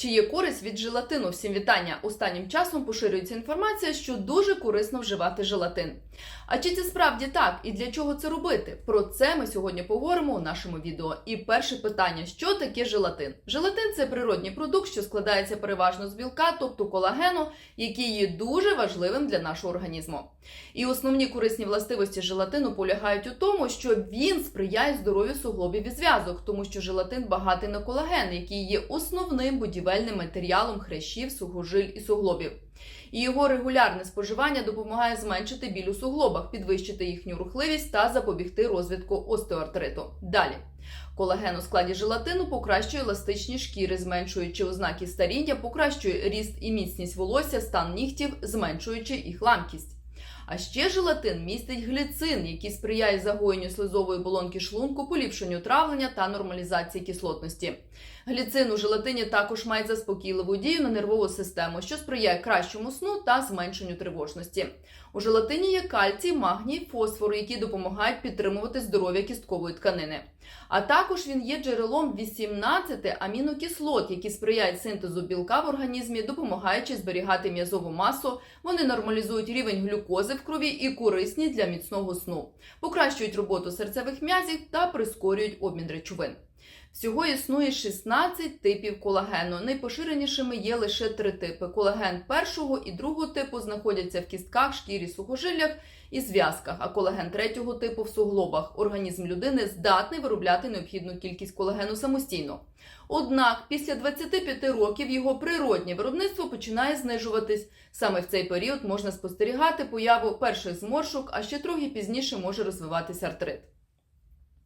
Чи є користь від желатину? Всім вітання! Останнім часом поширюється інформація, що дуже корисно вживати желатин. А чи це справді так і для чого це робити? Про це ми сьогодні поговоримо у нашому відео. І перше питання: що таке желатин? Желатин це природній продукт, що складається переважно з білка, тобто колагену, який є дуже важливим для нашого організму. І основні корисні властивості желатину полягають у тому, що він сприяє здоров'ю суглобів і зв'язок, тому що желатин багатий на колаген, який є основним будівельним матеріалом хрящів, сухожиль і суглобів. І його регулярне споживання допомагає зменшити біль у суглобах, підвищити їхню рухливість та запобігти розвитку остеоартриту. Далі. Колаген у складі желатину покращує еластичність шкіри, зменшуючи ознаки старіння, покращує ріст і міцність волосся, стан нігтів, зменшуючи їх ламкість. А ще желатин містить гліцин, який сприяє загоєнню слизової болонки шлунку, поліпшенню травлення та нормалізації кислотності. Гліцин у желатині також має заспокійливу дію на нервову систему, що сприяє кращому сну та зменшенню тривожності. У желатині є кальцій, магній, фосфор, які допомагають підтримувати здоров'я кісткової тканини. А також він є джерелом 18 амінокислот, які сприяють синтезу білка в організмі, допомагаючи зберігати м'язову масу. Вони нормалізують рівень глюкози в крові і корисні для міцного сну, покращують роботу серцевих м'язів та прискорюють обмін речовин. Всього існує 16 типів колагену. Найпоширенішими є лише три типи: колаген першого і другого типу знаходяться в кістках, шкірі, сухожиллях і зв'язках, а колаген третього типу в суглобах. Організм людини здатний виробляти необхідну кількість колагену самостійно. Однак після 25 років його природнє виробництво починає знижуватись. Саме в цей період можна спостерігати появу перших зморшок, а ще трохи пізніше може розвиватися артрит.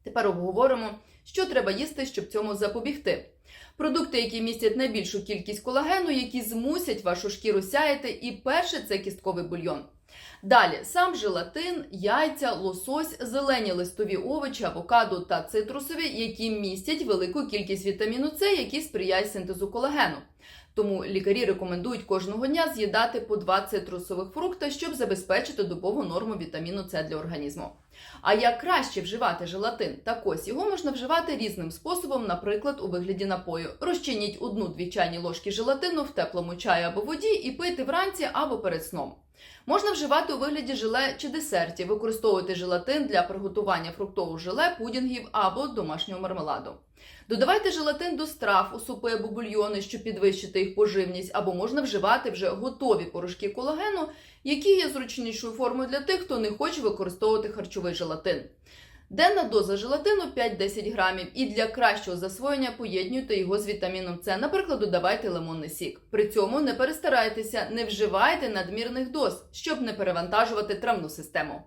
Тепер обговоримо, що треба їсти, щоб цьому запобігти. Продукти, які містять найбільшу кількість колагену, які змусять вашу шкіру сяяти, і перше це кістковий бульйон. Далі сам желатин, яйця, лосось, зелені листові овочі, авокадо та цитрусові, які містять велику кількість вітаміну С, який сприяє синтезу колагену. Тому лікарі рекомендують кожного дня з'їдати по два цитрусових фрукта, щоб забезпечити добову норму вітаміну С для організму. А як краще вживати желатин? Так ось його можна вживати різним способом, наприклад, у вигляді напою. Розчиніть одну-дві чайні ложки желатину в теплому чаї або воді і пити вранці або перед сном. Можна вживати у вигляді желе чи десертів, використовувати желатин для приготування фруктового желе, пудінгів або домашнього мармеладу. Додавайте желатин до страв у супи або бульйони, щоб підвищити їх поживність, або можна вживати вже готові порошки колагену, які є зручнішою формою для тих, хто не хоче використовувати харчовий желатин. Денна доза желатину 5-10 грамів, і для кращого засвоєння поєднуйте його з вітаміном С. Наприклад, додавайте лимонний сік. При цьому не перестарайтеся, не вживайте надмірних доз, щоб не перевантажувати травну систему.